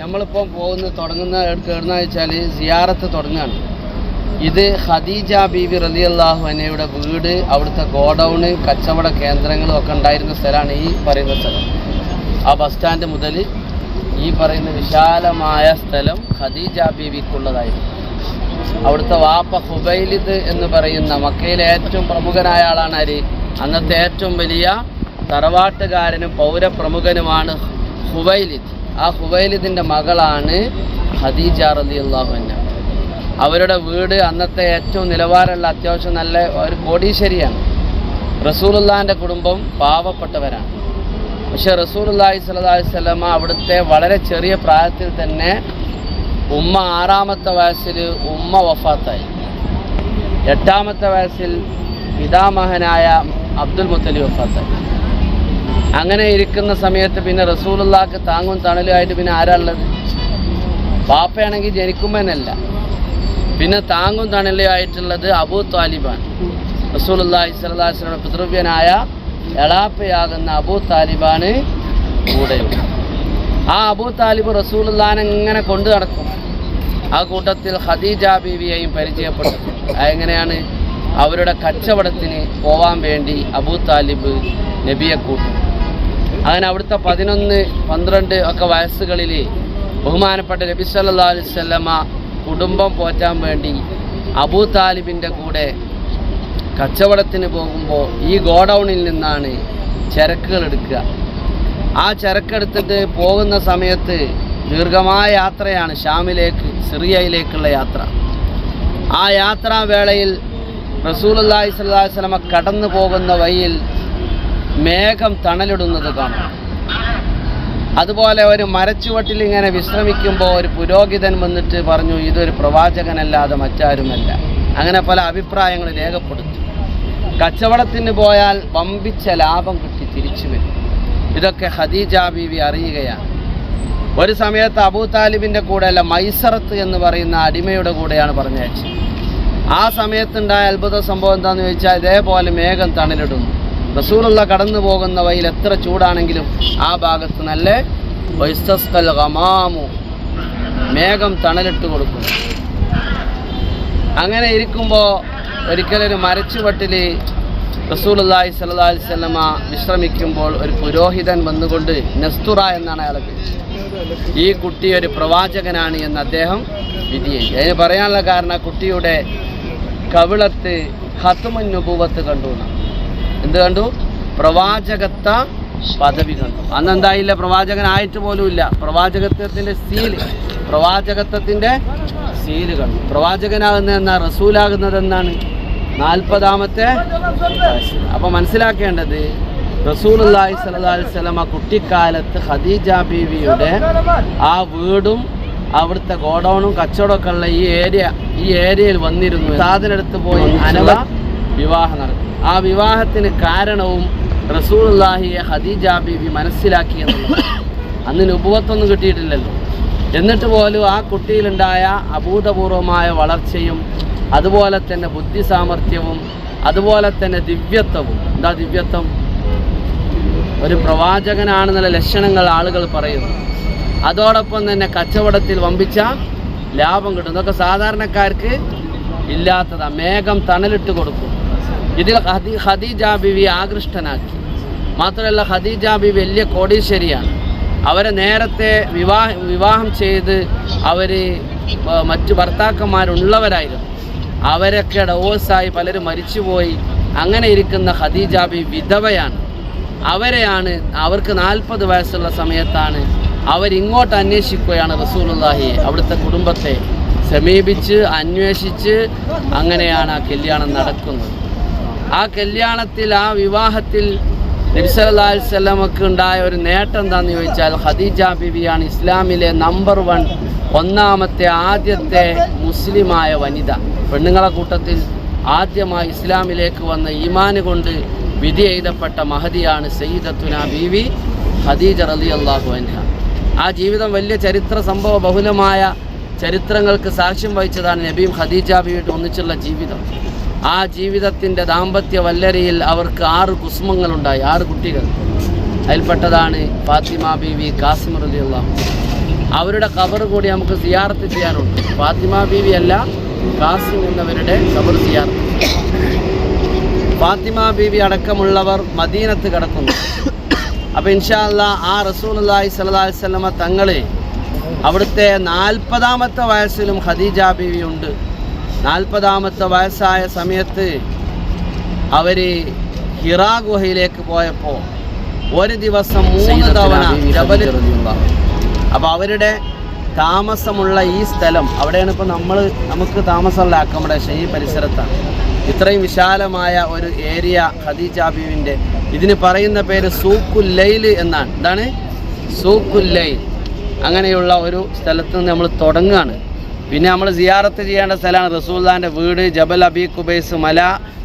നമ്മളിപ്പോൾ പോകുന്ന തുടങ്ങുന്ന എവിടുന്ന വെച്ചാൽ സിയാറത്ത് തുടങ്ങുകയാണ്. ഇത് ഖദീജ ബീബി റലി അള്ളാഹു അനയുടെ വീട് അവിടുത്തെ ഗോഡൗണ് കച്ചവട കേന്ദ്രങ്ങളും ഒക്കെ ഉണ്ടായിരുന്ന സ്ഥലമാണ് ഈ പറയുന്ന സ്ഥലം. ആ ബസ് സ്റ്റാൻഡ് മുതൽ ഈ പറയുന്ന വിശാലമായ സ്ഥലം ഖദീജ ബീവിക്കുള്ളതായിരുന്നു. അവിടുത്തെ വാപ്പ ഹുബൈലിദ് എന്ന് പറയുന്ന മക്കയിലെ ഏറ്റവും പ്രമുഖനായ ആളാണ് ആര്? അന്നത്തെ ഏറ്റവും വലിയ തറവാട്ടുകാരനും പൗരപ്രമുഖനുമാണ് ഹുബൈലിദ്. ആ ഹുവൈലിദിന്റെ മകളാണ് ഖദീജ റലി അള്ളാഹു അന്ന അവരുടെ വീട് അന്നത്തെ ഏറ്റവും നിലവാരമുള്ള അത്യാവശ്യം നല്ല ഒരു കോടീശ്വരിയാണ്. റസൂലുള്ളാഹിന്റെ കുടുംബം പാവപ്പെട്ടവരാണ്. പക്ഷേ റസൂലുള്ളാഹി സ്വല്ലല്ലാഹി വസല്ലമ അവിടുത്തെ വളരെ ചെറിയ പ്രായത്തിൽ തന്നെ ഉമ്മ ആറാമത്തെ വയസ്സിൽ ഉമ്മ വഫാത്തായി. എട്ടാമത്തെ വയസ്സിൽ പിതാമഹനായ അബ്ദുൽ മുത്തലി വഫാത്തായി. അങ്ങനെ ഇരിക്കുന്ന സമയത്ത് പിന്നെ റസൂലുള്ളാക്ക് താങ്ങും തണലുമായിട്ട് പിന്നെ ആരാളുള്ളത് പാപ്പയാണെങ്കിൽ ജനിക്കുമ്പോഴല്ല പിന്നെ താങ്ങും തണലുമായിട്ടുള്ളത് അബൂ താലിബാണ്. റസൂലുള്ളാഹി സ്വല്ലല്ലാഹി അലൈഹി വസല്ലം പിതൃവ്യനായ എളാപ്പയാകുന്ന അബൂ താലിബാണ് കൂടെയുള്ളത്. ആ അബൂ താലിബ് റസൂലുള്ളാനെ ഇങ്ങനെ കൊണ്ടു നടക്കും. ആ കൂട്ടത്തിൽ ഖദീജ ബീവിയെയും പരിചയപ്പെട്ടു അതെങ്ങനെയാണ്? അവരുടെ കച്ചവടത്തിന് പോവാൻ വേണ്ടി അബൂ താലിബ് നബിയെ കൂട്ടും. അങ്ങനെ അവിടുത്തെ പതിനൊന്ന് പന്ത്രണ്ട് ഒക്കെ വയസ്സുകളിൽ ബഹുമാനപ്പെട്ട നബി സല്ലല്ലാഹു അലൈഹി വസല്ലമ കുടുംബം പോറ്റാൻ വേണ്ടി അബൂ താലിബിന്റെ കൂടെ കച്ചവടത്തിന് പോകുമ്പോൾ ഈ ഗോഡൗണിൽ നിന്നാണ് ചരക്കുകൾ എടുക്കുക. ആ ചരക്കെടുത്തിട്ട് പോകുന്ന സമയത്ത് ദീർഘമായ യാത്രയാണ് ഷാമിലേക്ക് സിറിയയിലേക്കുള്ള യാത്ര. ആ യാത്രാവേളയിൽ അലൈഹി വസല്ലമ കടന്നു പോകുന്ന വഴിയിൽ മേഘം തണലിടുന്നത് കാണും. അതുപോലെ ഒരു മരച്ചുവട്ടിൽ ഇങ്ങനെ വിശ്രമിക്കുമ്പോൾ ഒരു പുരോഹിതൻ വന്നിട്ട് പറഞ്ഞു ഇതൊരു പ്രവാചകനല്ലാതെ മറ്റാരുമല്ല. അങ്ങനെ പല അഭിപ്രായങ്ങൾ രേഖപ്പെടുത്തി. കച്ചവടത്തിന് പോയാൽ വമ്പിച്ച ലാഭം കിട്ടി തിരിച്ചു വരും. ഇതൊക്കെ ഖദീജ ബീവി അറിയുകയാണ്. ഒരു സമയത്ത് അബൂ താലിബിന്റെ കൂടെ അല്ല മൈസറത്ത് എന്ന് പറയുന്ന അടിമയുടെ കൂടെയാണ് പറഞ്ഞയച്ചത്. ആ സമയത്തുണ്ടായ അത്ഭുത സംഭവം എന്താണെന്ന് ചോദിച്ചാൽ ഇതേപോലെ മേഘം തണലിടുന്നു. റസൂലുള്ള കടന്നു പോകുന്ന വഴിയിൽ എത്ര ചൂടാണെങ്കിലും ആ ഭാഗത്ത് നല്ല ഗമാമു. മേഘം തണലിട്ട് കൊടുക്കും. അങ്ങനെ ഇരിക്കുമ്പോൾ ഒരിക്കലൊരു മരച്ചുവട്ടിൽ സ്വല്ലല്ലാഹി അലൈഹി വസല്ലമ വിശ്രമിക്കുമ്പോൾ ഒരു പുരോഹിതൻ വന്നുകൊണ്ട് നസ്തുറ എന്നാണ് പേര്. ഈ കുട്ടി ഒരു പ്രവാചകനാണ് എന്ന് അദ്ദേഹം വിധി അതിന് പറയാനുള്ള കാരണം കുട്ടിയുടെ കവിളത്ത് ഹത്തുമൻ നുബൂവത്ത് കണ്ടു എന്നാണ്. എന്ത് കണ്ടു? പ്രവാചകത്വ പദവി കണ്ടു. അന്ന് എന്തായില്ല? പ്രവാചകനായിട്ട് പോലും ഇല്ല. പ്രവാചകത്വത്തിന്റെ സീൽ പ്രവാചകത്വത്തിന്റെ സീൽ കണ്ടു. പ്രവാചകനാകുന്നത് എന്നാ റസൂലാകുന്നത് എന്നാണ് നാൽപ്പതാമത്തെ അപ്പോൾ മനസ്സിലാക്കേണ്ടത് സ്വല്ലല്ലാഹി അലൈഹി വസല്ലമ കുട്ടിക്കാലത്ത് ഖദീജ ബീവിയുടെ ആ വീടും അവിടുത്തെ ഗോഡൗണും കച്ചവടമൊക്കെ ഉള്ള ഈ ഏരിയ ഈ ഏരിയയിൽ വന്നിരുന്നു. സാധനം എടുത്ത് പോയി അനവ വിവാഹം നടത്തി ആ വിവാഹത്തിന് കാരണവും റസൂൽഹിയെ ഹദീജ ബീവി മനസ്സിലാക്കി എന്നുള്ളത് അന്ന് കിട്ടിയിട്ടില്ലല്ലോ. എന്നിട്ട് പോലും ആ കുട്ടിയിലുണ്ടായ അഭൂതപൂർവമായ വളർച്ചയും അതുപോലെ തന്നെ ബുദ്ധി സാമർഥ്യവും അതുപോലെ തന്നെ ദിവ്യത്വവും. എന്താ ദിവ്യത്വം? ഒരു പ്രവാചകനാണെന്നുള്ള ലക്ഷണങ്ങൾ ആളുകൾ പറയുന്നു. അതോടൊപ്പം തന്നെ കച്ചവടത്തിൽ വമ്പിച്ച ലാഭം കിട്ടും ഇതൊക്കെ സാധാരണക്കാർക്ക് ഇല്ലാത്തതാണ് മേഘം തണലിട്ട് കൊടുക്കും. ഇതിൽ ഖദീ- ഖദീജ ബിവി ആകൃഷ്ടനാക്കി. മാത്രമല്ല ഖദീജ ബി വലിയ കോടീശ്വരിയാണ്. അവരെ നേരത്തെ വിവാഹ വിവാഹം ചെയ്ത് അവർ മറ്റു ഭർത്താക്കന്മാരുള്ളവരായിരുന്നു. അവരൊക്കെ ഡവോഴ്സായി പലരും മരിച്ചുപോയി. അങ്ങനെ ഇരിക്കുന്ന ഖദീജ ബി വിധവയാണ്. അവരെയാണ് അവർക്ക് നാൽപ്പത് വയസ്സുള്ള സമയത്താണ് അവരിങ്ങോട്ട് അന്വേഷിക്കുകയാണ് റസൂലുള്ളാഹിയെ അവിടുത്തെ കുടുംബത്തെ സമീപിച്ച് അന്വേഷിച്ച് അങ്ങനെയാണ് ആ കല്യാണം നടക്കുന്നത്. ആ കല്യാണത്തിൽ ആ വിവാഹത്തിൽ നബിസല്ലാസ്വല്ലമക്ക് ഉണ്ടായ ഒരു നേട്ടം എന്താണെന്ന് ചോദിച്ചാൽ ഖദീജ ബിബിയാണ് ഇസ്ലാമിലെ നമ്പർ വൺ ഒന്നാമത്തെ ആദ്യത്തെ മുസ്ലിമായ വനിത. പെണ്ണുങ്ങളെ കൂട്ടത്തിൽ ആദ്യമായി ഇസ്ലാമിലേക്ക് വന്ന ഈമാന് കൊണ്ട് വിധി എഴുതപ്പെട്ട മഹതിയാണ് സയ്യിദത്തുന ബീവി ഖദീജ റലി അള്ളാഹു അൻഹ. ആ ജീവിതം വലിയ ചരിത്ര സംഭവ ബഹുലമായ ചരിത്രങ്ങൾക്ക് സാക്ഷ്യം വഹിച്ചതാണ് നബീം ഖദീജ ബീവിയുടെ ഒന്നിച്ചുള്ള ജീവിതം. ആ ജീവിതത്തിന്റെ ദാമ്പത്യ വല്ലരിയിൽ അവർക്ക് ആറ് കുസുമങ്ങളുണ്ടായി ആറ് കുട്ടികൾ. അതിൽപ്പെട്ടതാണ് ഫാത്തിമ ബീവി കാസിം റലിയുള്ള അവരുടെ കബർ കൂടി നമുക്ക് സിയാർത്ത് ചെയ്യാനുണ്ട്. ഫാത്തിമ ബീവി അല്ല കാസിം എന്നവരുടെ കബർ സിയാർത്ത് ഫാത്തിമ ബീവി അടക്കമുള്ളവർ മദീനത്ത് കിടക്കുന്നു. അപ്പോൾ ഇൻഷാല്ല ആ അലൈഹി വസല്ലമ തങ്ങളെ അവിടുത്തെ നാൽപ്പതാമത്തെ വയസ്സിലും ഖദീജ ബീവി ഉണ്ട്. നാൽപ്പതാമത്തെ വയസ്സായ സമയത്ത് അവർ ഹിറാ ഗുഹയിലേക്ക് പോയപ്പോൾ ഒരു ദിവസം മൂന്ന് തവണ അപ്പോൾ അവരുടെ താമസമുള്ള ഈ സ്ഥലം അവിടെയാണ് ഇപ്പോൾ നമ്മൾ നമുക്ക് താമസമുള്ള അക്കോമഡേഷൻ ഈ പരിസരത്താണ്. ഇത്രയും വിശാലമായ ഒരു ഏരിയ ഖദീജ ബീവിന്റെ ഇതിന് പറയുന്ന പേര് സൂക്കുല്ലൈൽ എന്നാണ്. എന്താണ്? സൂക്കുല്ലൈൽ അങ്ങനെയുള്ള ഒരു സ്ഥലത്ത് നിന്ന് നമ്മൾ തുടങ്ങുകയാണ്. പിന്നെ നമ്മൾ സിയാറത്ത് ചെയ്യേണ്ട സ്ഥലമാണ് റസൂൽദാന്റെ വീട് ജബൽ അബി കുബൈസ് മല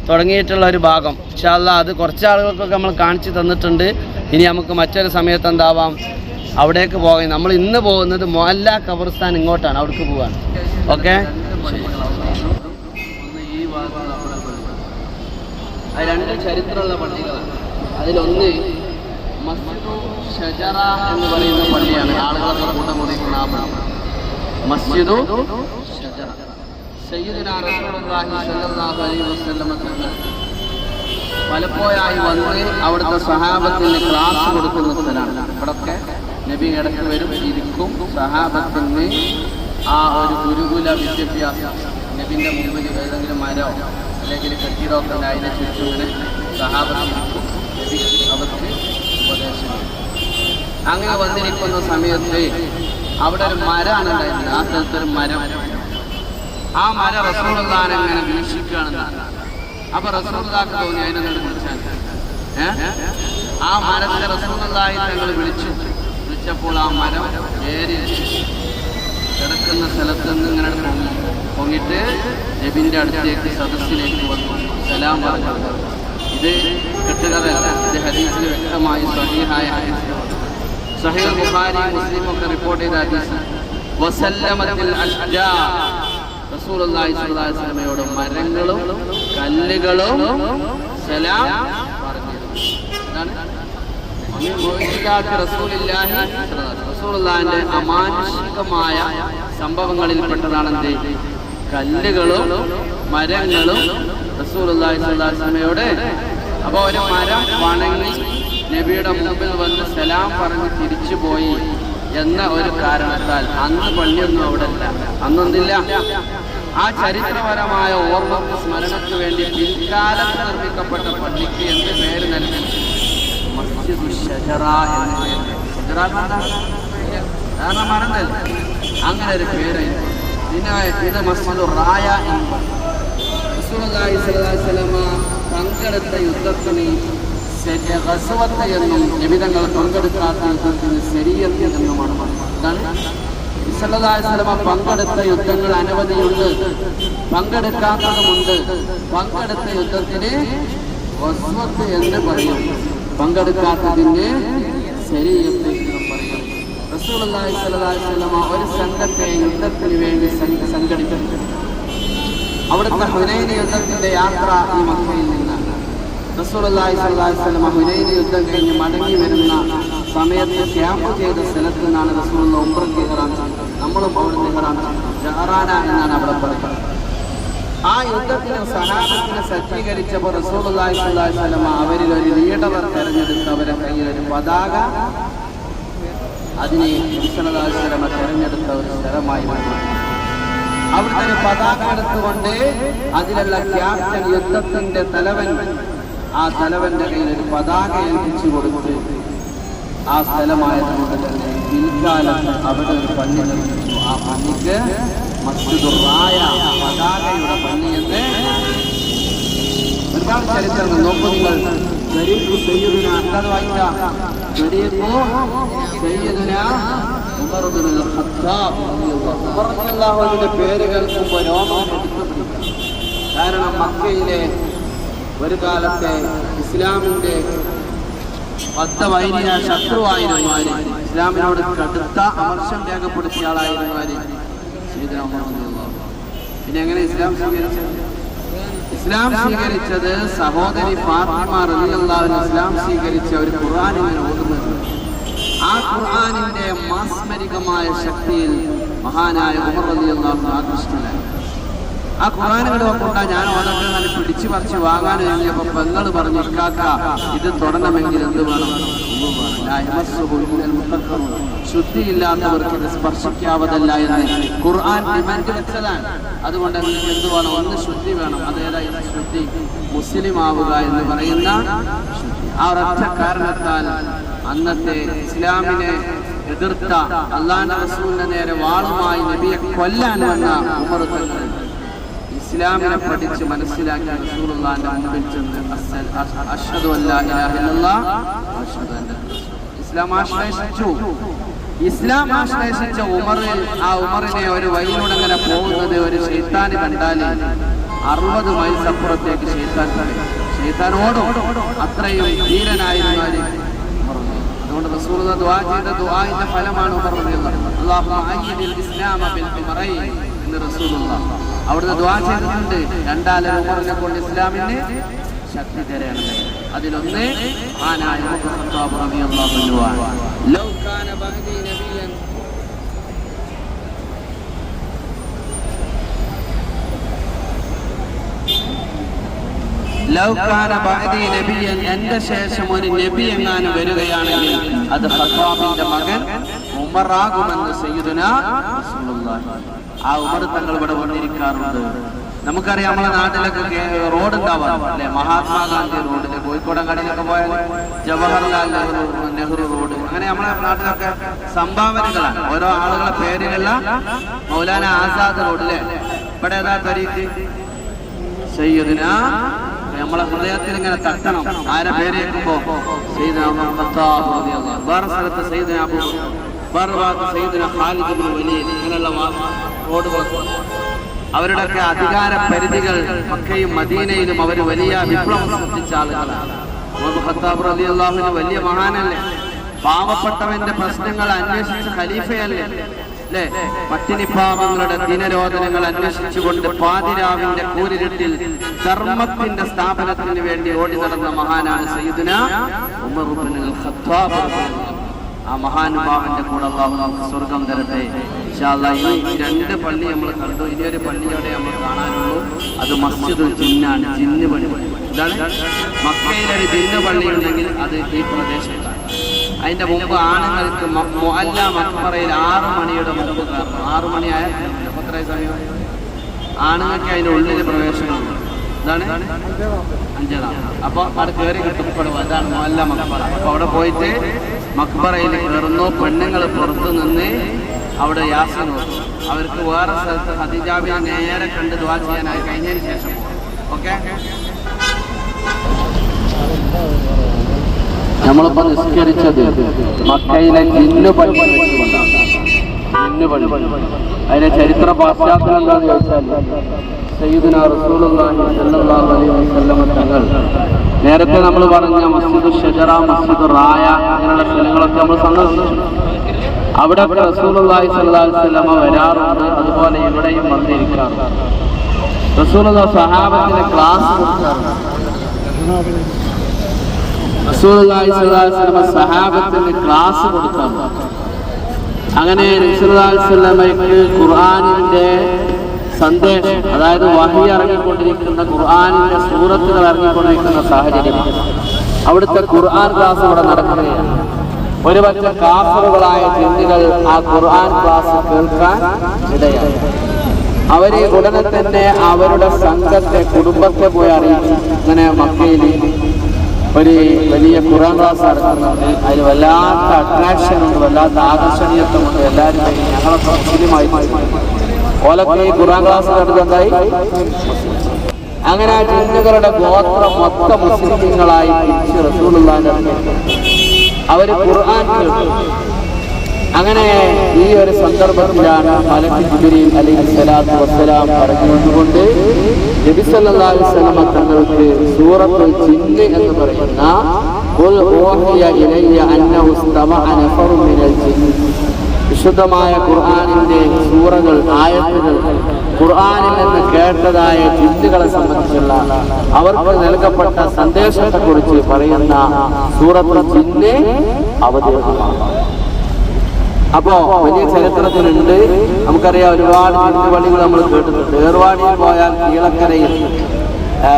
തുടങ്ങിയിട്ടുള്ള ഒരു ഭാഗം. ഇൻഷാല്ല അത് കുറച്ച് ആളുകൾക്കൊക്കെ നമ്മൾ കാണിച്ചു തന്നിട്ടുണ്ട്. ഇനി നമുക്ക് മറ്റൊരു സമയത്ത് എന്താവാം? അവിടേക്ക് പോകാം. നമ്മൾ ഇന്ന് പോകുന്നത് മൊല്ല ഖബർസ്ഥാൻ ഇങ്ങോട്ടാണ്. അവിടേക്ക് പോവാണ്. ഓക്കെ? രണ്ട് ചരിത്രമുള്ള പള്ളികളാണ്. അതിലൊന്ന് മസ്ജിദു ഷജറ എന്ന് പറയുന്ന പള്ളിയാണ്. ആളുകളൊക്കെ കൂട്ടം കൂടിക്കുന്ന ആ മസ്ജിദു പലപ്പോഴായി വന്ന് അവിടുത്തെ സഹാബത്തിന് ക്ലാസ് കൊടുക്കുന്ന സ്ഥലമാണ്. ഇവിടൊക്കെ നബി ഇടയ്ക്ക് വരും ഇരിക്കും. സഹാബത്തിന് ആ ഒരു ഗുരുകുല വിദ്യാഭ്യാസം നബിന്റെ മുമ്പിൽ ഏതെങ്കിലും മരോ അല്ലെങ്കിൽ കെട്ടിടമൊക്കെ ഉണ്ട് അതിനെ ചുറ്റും ഇങ്ങനെ സഹാബത്തിരിക്കും നബി അവർക്ക് ഉപദേശം അങ്ങനെ വന്നിരിക്കുന്ന സമയത്ത് അവിടെ ഒരു മരമാണ് ഉണ്ടായിരുന്നത് ആ സ്ഥലത്ത് ഒരു മരം. ആ മര റസൂലുള്ളാനെ എങ്ങനെ വീക്ഷിക്കുകയാണെന്നാണ്. അപ്പൊ റസൂലുള്ളാക്ക് തോന്നി അതിനെ വിളിച്ചാൽ. ആ മരത്തെ റസൂലുള്ളാഹി ഞങ്ങൾ വിളിച്ചു. വിളിച്ചപ്പോൾ ആ മരം ഏരി കിടക്കുന്ന സ്ഥലത്ത് നിന്ന് ഇങ്ങനെ പൊങ്ങി. പൊങ്ങിട്ട് നബിന്റെ അടുത്തേക്ക് സദസ്സിലേക്ക് വന്നു. സലാം പറഞ്ഞു. ഇത് കെട്ടുകഥ ഹരീസിന് വ്യക്തമായി സ്വഹീഹായ ഹദീസ്. സഹീൽ ബുഖാരി മുസ്ലിം ഒക്കെ റിപ്പോർട്ട് ചെയ്ത ഹദീസ്. വസല്ലമത്തിൽ അഷ്ജാ റസൂലുള്ളാഹി സ്വല്ലല്ലാഹി അലൈഹി വസല്ലമയോട് മരങ്ങളും കല്ലുകളും സലാം പറഞ്ഞിരുന്നു. റസൂലുള്ളാഹിന്റെ അമാനുഷികമായ സംഭവങ്ങളിൽപ്പെട്ടതാണ് എന്ത് കല്ലുകളും മരങ്ങളും റസൂലുള്ളാഹി സ്വല്ലല്ലാഹി അലൈഹി വസല്ലമയോട്. അപ്പോൾ ഒരു മരം വണങ്ങി നബിയുടെ മുമ്പിൽ വന്ന് സലാം പറഞ്ഞ് തിരിച്ചു പോയി എന്ന ഒരു കാരണത്താൽ അന്ന് പള്ളിയൊന്നും അവിടെ ഇല്ല. അന്നൊന്നില്ല ആ ചരിത്രപരമായ ഓർമ്മക്ക് സ്മരണയ്ക്ക് വേണ്ടി പിൽക്കാലത്ത് നിർമ്മിക്കപ്പെട്ട പള്ളിക്ക് എന്ത് പേര് നൽകി? എന്ന പേര്. അങ്ങനെ ഒരു പേര് പിന്നെ ഇത് റായ എന്ന് പങ്കെടുത്ത യുദ്ധത്തിന് ശരി- ഗസ്വത്ത് എന്നും നിമിതങ്ങൾ പങ്കെടുക്കാത്ത യുദ്ധത്തിന് ശരീരത്ത് എന്നുമാണ് പറയുന്നത് എന്താണ്? സല്ലല്ലാഹു അലൈഹി വസല്ലമ പങ്കെടുത്ത യുദ്ധങ്ങൾ അനവധിയുണ്ട്. പങ്കെടുക്കാത്തതുമുണ്ട്. പങ്കെടുത്ത യുദ്ധത്തിന് ഗസ്വത്ത് എന്ന് പറയും. പങ്കെടുക്കാത്തതിന് ശരീരത്ത് എന്നും പറയും. റസൂലുള്ളാഹി സ്വല്ലല്ലാഹി അലൈഹി വസല്ലമ ഒരു സംഘത്തെ യുദ്ധത്തിന് വേണ്ടി സംഘ- സംഘടിപ്പിച്ചു. അവിടുത്തെ ഹുനൈൻ യുദ്ധത്തിന്റെ യാത്ര ഈ മക്കയിൽ നിന്നാണ് റസൂലുള്ളാഹി സ്വല്ലല്ലാഹി വസല്ലം ഹുനൈൻ യുദ്ധം കഴിഞ്ഞ് മടങ്ങി വരുന്ന സമയത്ത് ക്യാമ്പ് ചെയ്ത സ്ഥലത്ത് നിന്നാണ് റസൂലുള്ള ഉംറയ്ക്ക് ഇഹ്റാം നമ്മളും അവിടുന്ന് ഇഹ്റാം ജഹറാന എന്നാണ് അവിടെ പറയുന്നത് ആ യുദ്ധത്തിന് സഹാബത്തിനെ സജ്ജീകരിച്ചപ്പോൾ റസൂലുള്ളാഹി സ്വല്ലല്ലാഹി വസല്ലം അവരിൽ ഒരു ലീഡറെ തെരഞ്ഞെടുത്ത് അവരെ കയ്യിൽ ഒരു പതാക അതിനെ നബിസലമ തെരഞ്ഞെടുത്ത ഒരു സ്ഥലമായി മാറ്റി. അവിടുത്തെ പതാക എടുത്തുകൊണ്ട് അതിലുള്ള ക്യാപ്റ്റൻ യുദ്ധത്തിന്റെ തലവൻ ആ തലവന്റെ കയ്യിൽ ഒരു പതാക ഏൽപ്പിച്ചു കൊടുത്ത് ആ സ്ഥലമായതുകൊണ്ട് തന്നെ പിൽക്കാലത്ത് അവിടെ ഒരു പള്ളി നിർമ്മിച്ചു. ആ പള്ളിക്ക് മസ്ജിദുറായ പതാകയുടെ പള്ളി എന്ന് ഒരുപാട് ചരിത്രങ്ങൾ നോക്കൂ നിങ്ങൾ. കാരണം മക്കയിലെ ഒരു കാലത്തെ ഇസ്ലാമിന്റെ ബദ്ധവൈരിയ ശത്രുവായിരുന്നു ആര്? ഇസ്ലാമിനോട് കടുത്ത അമർഷം രേഖപ്പെടുത്തിയ ആളായിരുന്നു ആര്? സയ്യിദുന ഉമർ റളിയല്ലാഹു പിന്നെ എങ്ങനെ ഇസ്ലാം സ്വീകരിച്ചത്? ഇസ്ലാം സ്വീകരിച്ചത് സഹോദരി ഫാത്തിമ റളിയല്ലാഹു ഇസ്ലാം സ്വീകരിച്ച ഒരു ഖുർആൻ ഇങ്ങനെ ഓതുന്നത് ആ ഖുർആാനിന്റെ മാസ്മരികമായ ശക്തിയിൽ മഹാനായ ഉമർ റളിയല്ലാഹു ആകൃഷ്ടനായി. ആ ഖുർആാനുകൾ കൊണ്ടാ ഞാൻ ഓതൊക്കെ നല്ല പിടിച്ചു പറിച്ച് വാങ്ങാൻ കഴിഞ്ഞപ്പോ പെങ്ങൾ പറഞ്ഞു ഇക്കാക്ക ഇത് തുടങ്ങണമെങ്കിൽ എന്ത് വേണം. ശുദ്ധിയില്ലാത്തവർക്ക് ഇത് സ്പർശിക്കാവതല്ല എന്ന് ഖുർആൻ ഡിമാൻഡ് വെച്ചതാണ്. അതുകൊണ്ട് എന്ത് വേണം? ഒന്ന് ശുദ്ധി വേണം. അതേതായ ശുദ്ധി? മുസ്ലിം ആവുക എന്ന് പറയുന്ന ആ ഒരൊറ്റ കാരണത്താൽ അന്നത്തെ ഇസ്ലാമിനെ എതിർത്ത അള്ളാഹ് റസൂലിന്റെ നേരെ വാളുമായി നബിയെ കൊല്ലാൻ വന്ന ഉമർ തങ്ങൾ ഇസ്ലാമിനെ പഠിച്ച് മനസ്സിലാക്കി റസൂലുള്ളാഹിന്റെ മുമ്പിൽ ചെന്ന് അഷ്ഹദു അല്ലാ ഇലാഹ ഇല്ലല്ലാഹ് അഷ്ഹദു അന്ന ഇസ്ലാം ആശ്രയിച്ചു. ഇസ്ലാം ആശ്രയിച്ച ഉമർ ആ ഉമറിനെ ഒരു വഴിയിലൂടെ അങ്ങനെ പോകുന്നത് ഒരു ഷെയ്ത്താന് കണ്ടാൽ അറുപത് മൈൽസ് അപ്പുറത്തേക്ക് ഷെയ്ത്താൻ ഷെയ്ത്താൻ അത്രയും ധീരനായിരുന്നു? അതുകൊണ്ട് റസൂൽ ദുആ ചെയ്ത ദുആഇന്റെ ഫലമാണ് ഉമർ റളിയല്ലാഹു. അയ്യിദിൽ ഇസ്ലാമ ബിൽ എന്ന് റസൂലുള്ളാഹ് അവിടുന്ന് ദ്വാ ചെയ്തിട്ടുണ്ട്. രണ്ടാല ഉമറിനെ കൊണ്ട് ഇസ്ലാമിന് ശക്തി തരണം അതിലൊന്ന് ആനായ എന്റെ ശേഷം ഒരു നബി എങ്ങാനും വരികയാണെങ്കിൽ അത് ഖത്താബിന്റെ മകൻ ഉമറാകുമെന്ന് സയ്യിദുന ആ ഉമർ തങ്ങൾ ഇവിടെ വന്നിരിക്കാറുണ്ട്. നമുക്കറിയാം നമ്മുടെ നാട്ടിലൊക്കെ റോഡ് ഉണ്ടാവാറുണ്ട് അല്ലെ? മഹാത്മാഗാന്ധി റോഡിൽ കോഴിക്കോടങ്ങാടിയിലൊക്കെ പോയാൽ ജവഹർലാൽ നെഹ്റു നെഹ്റു റോഡ്. അങ്ങനെ നമ്മുടെ നാട്ടിലൊക്കെ സംഭാവനകളാണ്. ഓരോ ആളുകളെ പേരിലല്ല മൗലാന ആസാദ് റോഡിലെ. ഇവിടെ ഏതാ തരീക്ക് സയ്യിദിന നമ്മളെ ഹൃദയത്തിൽ ഇങ്ങനെ തട്ടണം. ആരെ പേര് കേൾക്കുമ്പോ അൻഹു. വേറെ സ്ഥലത്ത് സയ്യിദിന അവരുടെയൊക്കെ അധികാര പരിധികൾ മക്കയും മദീനയിലും അവർ വലിയ വിപ്ലവം സൃഷ്ടിച്ച ആളുകളാണ്. ഖത്താബ് വലിയ മഹാനല്ലേ? പാവപ്പെട്ടവന്റെ പ്രശ്നങ്ങൾ അന്വേഷിച്ച ഖലീഫയല്ലേ? അല്ലേ പട്ടിണിപ്പാവങ്ങളുടെ ദിനരോധനങ്ങൾ അന്വേഷിച്ചുകൊണ്ട് പാതിരാവിന്റെ കൂരിരുട്ടിൽ ധർമ്മത്തിന്റെ സ്ഥാപനത്തിന് വേണ്ടി ഓടി നടന്ന മഹാനാണ് സയ്യിദുന ഉമർ ഖത്താബ്. ആ മഹാനുഭാവന്റെ കൂടെ അള്ളാഹു നമുക്ക് സ്വർഗം തരട്ടെ. ഈ രണ്ട് പള്ളി നമ്മൾ കണ്ടു. ഇനി ഒരു പള്ളിയോടെ നമ്മൾ കാണാനുള്ളൂ. അത് മസ്ജിദ് ജിന്നാണ് ജിന്ന് പള്ളി. ഇതാണ് മക്കയിലൊരു ജിന്ന് പള്ളി ഉണ്ടെങ്കിൽ അത് ഈ പ്രദേശത്താണ്. അതിന്റെ മുമ്പ് ആണുങ്ങൾക്ക് മുഅല്ല മക്ബറയിൽ ആറ് മണിയുടെ മുമ്പ് കയറണം. ആറു മണിയായ സമയം? ആണുങ്ങൾക്ക് അതിന്റെ ഉള്ളിൽ പ്രവേശനമുണ്ട് ഇതാണ് അഞ്ചാം അപ്പൊ അവിടെ കയറി കിട്ടപ്പെടും അതാണ് മുഅല്ല മക്ബറ. അപ്പൊ അവിടെ പോയിട്ട് മക്ബറയിൽ കയറുന്നു പെണ്ണുങ്ങൾ പുറത്തു നിന്ന് അവിടെ യാസ നോക്കും അവർക്ക് വേറെ സ്ഥലത്ത് ഹദിജാബിനെ നേരെ കണ്ട് ദ്വാ ചെയ്യാനായി കഴിഞ്ഞതിന് ശേഷം ഓക്കെ? നമ്മളിപ്പോ നിസ്കരിച്ചത് മക്കയിലെ ജിന്നു പള്ളി വെച്ചുകൊണ്ടാണ് ജിന്നു പള്ളി. അതിന്റെ ചരിത്ര പാശ്ചാത്തലം എന്താണെന്ന് ചോദിച്ചാൽ സയ്യിദിന റസൂലുള്ളാഹി അലൈഹി തങ്ങൾ നേരത്തെ നമ്മൾ പറഞ്ഞ മസ്ജിദ് ഷജറ മസ്ജിദ് റായ അങ്ങനെയുള്ള സ്ഥലങ്ങളൊക്കെ നമ്മൾ സന്ദർശിച്ചു. അവിടെ റസൂലി സല്ലാസ്ലമ വരാറുണ്ട്. അതുപോലെ ഇവിടെയും വന്നിരിക്കാറുണ്ട്. റസൂൽ സഹാബത്തിന് ക്ലാസ് കൊടുക്കാറുണ്ട്. റസൂലുള്ളാഹി സ്വല്ലല്ലാഹു അലൈഹി വസല്ലമ സഹാബത്തിന് ക്ലാസ് കൊടുക്കാറുണ്ട്. അങ്ങനെ സ്വല്ലമയ്ക്ക് ഖുർആനിന്റെ സന്ദേശം അതായത് വഹി ഇറങ്ങിക്കൊണ്ടിരിക്കുന്ന ഖുർആാനിന്റെ സൂറത്തുകൾ ഇറങ്ങിക്കൊണ്ടിരിക്കുന്ന സാഹചര്യമാണ് അവിടുത്തെ ഖുർആൻ ക്ലാസ് ഇവിടെ നടക്കുകയാണ്. ഒരുപക്ഷെ കാഫറുകളായ ചിന്തികൾ ആ ഖുർആൻ ക്ലാസ് കേൾക്കാൻ ഇടയായി. അവരെ ഉടനെ തന്നെ അവരുടെ സംഘത്തെ കുടുംബത്തെ പോയി അറിയിച്ചു. ഇങ്ങനെ മക്കയിൽ ഒരു വലിയ ഖുറാൻ ക്ലാസ് നടക്കുന്നുണ്ട്. അതിൽ വല്ലാത്ത അട്രാക്ഷൻ ഉണ്ട് വല്ലാത്ത ആകർഷണീയത്വമുണ്ട്. എല്ലാവരും വരും. ഞങ്ങളൊക്കെ മുസ്ലിമായി അങ്ങനെ ആ ജിന്നുകളുടെ ഗോത്രം മൊത്തം മുസ്ലിങ്ങളായി അവർ ഖുർആൻ അങ്ങനെ ഈ ഒരു സന്ദർഭത്തിലാണ് മലക്ക് ജിബ്രീൽ അലൈഹി സ്വലാത്തു വസ്സലാം പറഞ്ഞുകൊണ്ടുകൊണ്ട് നബി സല്ലല്ലാഹു അലൈഹി വസല്ലമ തങ്ങൾക്ക് സൂറത്തുൽ ജിന്ന് എന്ന് പറയുന്ന ഖുൽ ഹുവ ഇലയ്യ അന്നഹു ഇസ്തമഅ നഫറും മിനൽ ജിന്ന് വിശുദ്ധമായ ഖുർആാനിന്റെ സൂറകൾ ആയത്തുകൾ ഖുർആാനിൽ നിന്ന് കേട്ടതായ ചിന്തകളെ സംബന്ധിച്ചുള്ള അവർക്ക് നൽകപ്പെട്ട സന്ദേശത്തെക്കുറിച്ച് പറയുന്ന സൂറത്തുള്ള ചിന്ത അവതീർണമാണ് അപ്പോ വലിയ ചരിത്രത്തിലുണ്ട്. നമുക്കറിയാം ഒരുപാട് ചുറ്റുപള്ളികൾ നമ്മൾ കേട്ടിട്ടുണ്ട്. ഏർവാടിയിൽ പോയാൽ കീഴക്കരയിൽ ആ,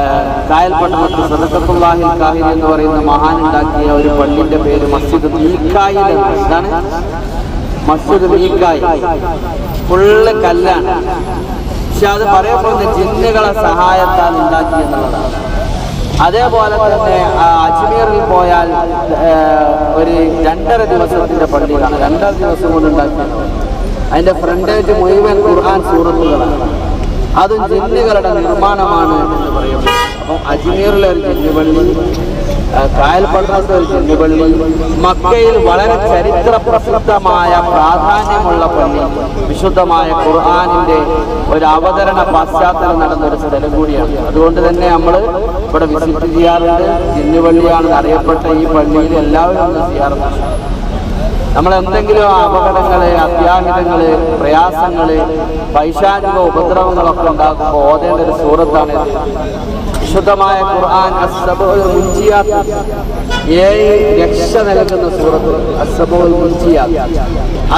കായൽപട്ടണത്തിൽ കാഹിൽ എന്ന് പറയുന്ന മഹാൻ ഉണ്ടാക്കിയ ഒരു പള്ളിന്റെ പേര് മസ്ജിദ് എന്നാണ്. മസ്ജിദ് വീക്കായി ഫുള്ള് കല്ലാണ്. പക്ഷെ അത് പറയപ്പെടുന്ന ജിന്നുകളെ സഹായത്താൽ ഉണ്ടാക്കി എന്നുള്ളതാണ്. അതേപോലെ തന്നെ അജ്മീറിൽ പോയാൽ ഒരു രണ്ടര ദിവസത്തിന്റെ പള്ളിയാണ് രണ്ടര ദിവസം കൊണ്ട് ഉണ്ടാക്കി അതിന്റെ ഫ്രണ്ടേജ് മുഴുവൻ ഖുർആൻ സൂറത്തുകളാണ്. അതും ജിന്നുകളുടെ നിർമ്മാണമാണ് എന്ന് പറയുന്നത്. അപ്പം അജ്മീറിലെ ഒരു ജിന്നുപള്ളി ഒരു ജിന്നുപള്ളി മക്കയിൽ വളരെ ചരിത്ര പ്രസിദ്ധമായ പ്രാധാന്യമുള്ള പള്ളി വിശുദ്ധമായ ഖുർആാനിന്റെ ഒരു അവതരണ പശ്ചാത്തലം നടന്ന ഒരു സ്ഥലം കൂടിയാണ്. അതുകൊണ്ട് തന്നെ നമ്മൾ ഇവിടെ വിസിറ്റ് ചെയ്യാറുണ്ട്. ജിന്നുപള്ളിയാണെന്ന് അറിയപ്പെട്ട ഈ പള്ളിയിൽ എല്ലാവരും ഒന്ന് ചെയ്യാറുണ്ട് നമ്മൾ എന്തെങ്കിലും അപകടങ്ങൾ അത്യാഹിതങ്ങൾ പ്രയാസങ്ങൾ പൈശാചിക ഉപദ്രവങ്ങളൊക്കെ ഉണ്ടാക്കുമ്പോൾ ഓതേണ്ട ഒരു സൂറത്താണ് വിശുദ്ധമായ ഖുർആൻ അസ്സബുൽ മുൻജിയാത്ത്. ഏഴ് രക്ഷ നൽകുന്ന സൂറത്ത് അസ്സബുൽ മുൻജിയാത്ത്.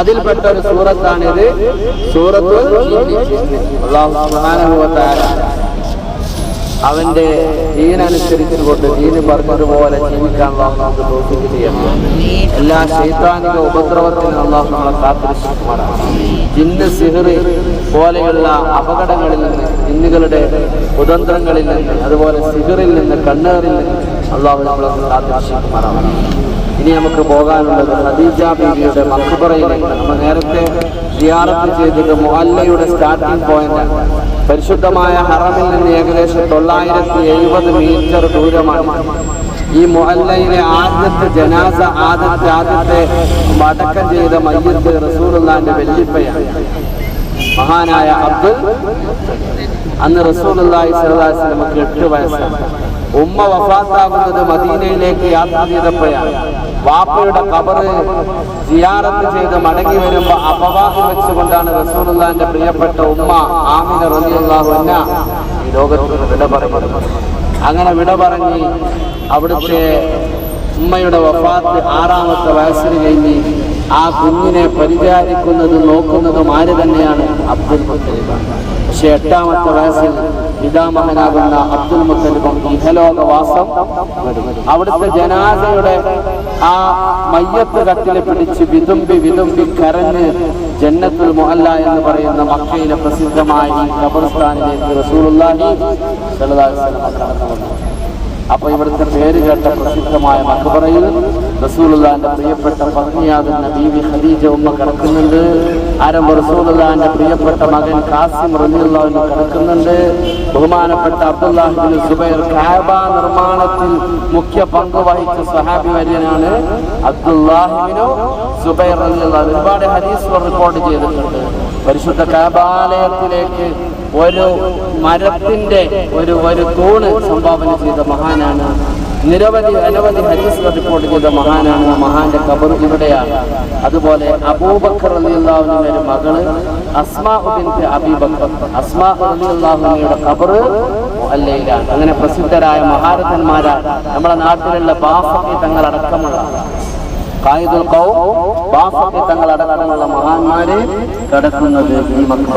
അതിൽപ്പെട്ട ഒരു സൂറത്താണിത്. സൂറത്ത് അവന്റെ ദീനനുസരിച്ചുകൊണ്ട് ദീന് പറഞ്ഞതുപോലെ ജീവിക്കാൻ നമുക്ക് തോഫിക്ക് ചെയ്യണം എല്ലാ ശൈത്താനിക ഉപദ്രവത്തിനും അള്ളാഹു നമ്മളെ കാത്തിരിക്കുമാറാണ് ജിന്ന് സിഹറി പോലെയുള്ള അപകടങ്ങളിൽ നിന്ന് ഇന്നുകളുടെ കുതന്ത്രങ്ങളിൽ നിന്ന് അതുപോലെ സിഗറിൽ നിന്ന് കണ്ണേറിൽ നിന്ന് അള്ളാഹു നമ്മളെ കാത്തിരക്ഷിക്കുമാറാണ് ഇനി നമുക്ക് പോകാനുള്ളത് ഖദീജ ബീവിയുടെ മക്കുപറയിലേക്ക് നമ്മൾ നേരത്തെ സിയാറത്ത് ചെയ്തത് മുഹല്ലയുടെ സ്റ്റാർട്ടിംഗ് പോയിന്റ് പരിശുദ്ധമായ ഹറമിൽ നിന്ന് ഏകദേശം തൊള്ളായിരത്തി എഴുപത് മീറ്റർ ദൂരമാണ്. ഈ മുഹല്ലയിലെ ആദ്യത്തെ ജനാസ ആദ്യത്തെ ആദ്യത്തെ അടക്കം ചെയ്ത മയ്യത്ത് റസൂലുള്ളാന്റെ വെല്ലിപ്പയാണ് മഹാനായ അബ്ദുൽ അന്ന് അലൈഹി വസല്ലമക്ക് എട്ട് വയസ്സാണ് ഉമ്മ വഫാത്താകുന്നത് മദീനയിലേക്ക് യാത്ര ചെയ്തപ്പോഴാണ്. വാപ്പയുടെ കബറ് ജിയാറത്ത് ചെയ്ത് മടങ്ങി വരുമ്പോ അപവാഹം വെച്ചുകൊണ്ടാണ് റസൂലുള്ളാന്റെ പ്രിയപ്പെട്ട ഉമ്മ ആമിന ഈ ലോകത്തിന് വിട പറയുന്നത് അങ്ങനെ വിട പറഞ്ഞ് അവിടുത്തെ ഉമ്മയുടെ വഫാത്ത് ആറാമത്തെ വയസ്സിൽ കഴിഞ്ഞ് ആ കുഞ്ഞിനെ പരിചാരിക്കുന്നതും നോക്കുന്നതും ആര് തന്നെയാണ്? അബ്ദുൽ മുത്തലിബ്. പക്ഷെ എട്ടാമത്തെ വയസ്സിൽ പിതാമഹനാകുന്ന അബ്ദുൽ മുത്തലിബും ഇഹലോകവാസം അവിടുത്തെ ജനാസയുടെ ആ മയ്യത്ത് കട്ടിലെ പിടിച്ച് വിതുമ്പി വിതുമ്പി കരഞ്ഞ് ജന്നത്തുൽ മുഹല്ല എന്ന് പറയുന്ന മക്കയിലെ പ്രസിദ്ധമായ ഈ ഖബർസ്ഥാനിലേക്ക് റസൂലുള്ളാഹി സ്വല്ലല്ലാഹു അലൈഹി വസല്ലം കടന്നു വന്നു. അപ്പൊ ഇവിടുത്തെ പേര് കേട്ട പ്രസിദ്ധമായ മക്ബറയിൽ റസൂലുള്ളാന്റെ പ്രിയപ്പെട്ട പത്നിയാകുന്ന ബീവി ഖദീജ ഉമ്മ കിടക്കുന്നുണ്ട്. ആരംഭ റസൂലുള്ളാന്റെ പ്രിയപ്പെട്ട മകൻ കാസിം റളിയല്ലാഹു കിടക്കുന്നുണ്ട്. ബഹുമാനപ്പെട്ട അബ്ദുല്ലാഹിബിൻ സുബൈർ കാബ നിർമ്മാണത്തിൽ മുഖ്യ പങ്ക് വഹിച്ച സഹാബി വര്യനാണ് അബ്ദുല്ലാഹിബിനു സുബൈർ റളിയല്ലാഹു ഒരുപാട് ഹദീസ് റിപ്പോർട്ട് ചെയ്തിട്ടുണ്ട്. പരിശുദ്ധ കാബാലയത്തിലേക്ക് ഒരു മരത്തിന്റെ ഒരു ഒരു തൂണ് സംഭാവന ചെയ്ത മഹാനാണ്. നിരവധി അനവധി ഹരീസ് റിപ്പോർട്ട് ചെയ്ത മഹാനാണ്. മഹാന്റെ കബർ ഇവിടെയാണ്. അതുപോലെ അബൂബക്കർ അലിയുള്ളാഹുവിന്റെ ഒരു മകൾ അസ്മാഹുബിന്റെ അബീബക്കർ അസ്മാ അലിയുള്ളാഹുവിന്റെ കബർ അല്ലയിലാണ് അങ്ങനെ പ്രസിദ്ധരായ മഹാരഥന്മാരാണ്. നമ്മുടെ നാട്ടിലുള്ള ബാഫക്കി തങ്ങളടക്കമുള്ള കായിദുൽ കൗം ബാഫക്കി തങ്ങളടക്കമുള്ള മഹാന്മാരെ കടക്കുന്നത് ഈ മക്കൾ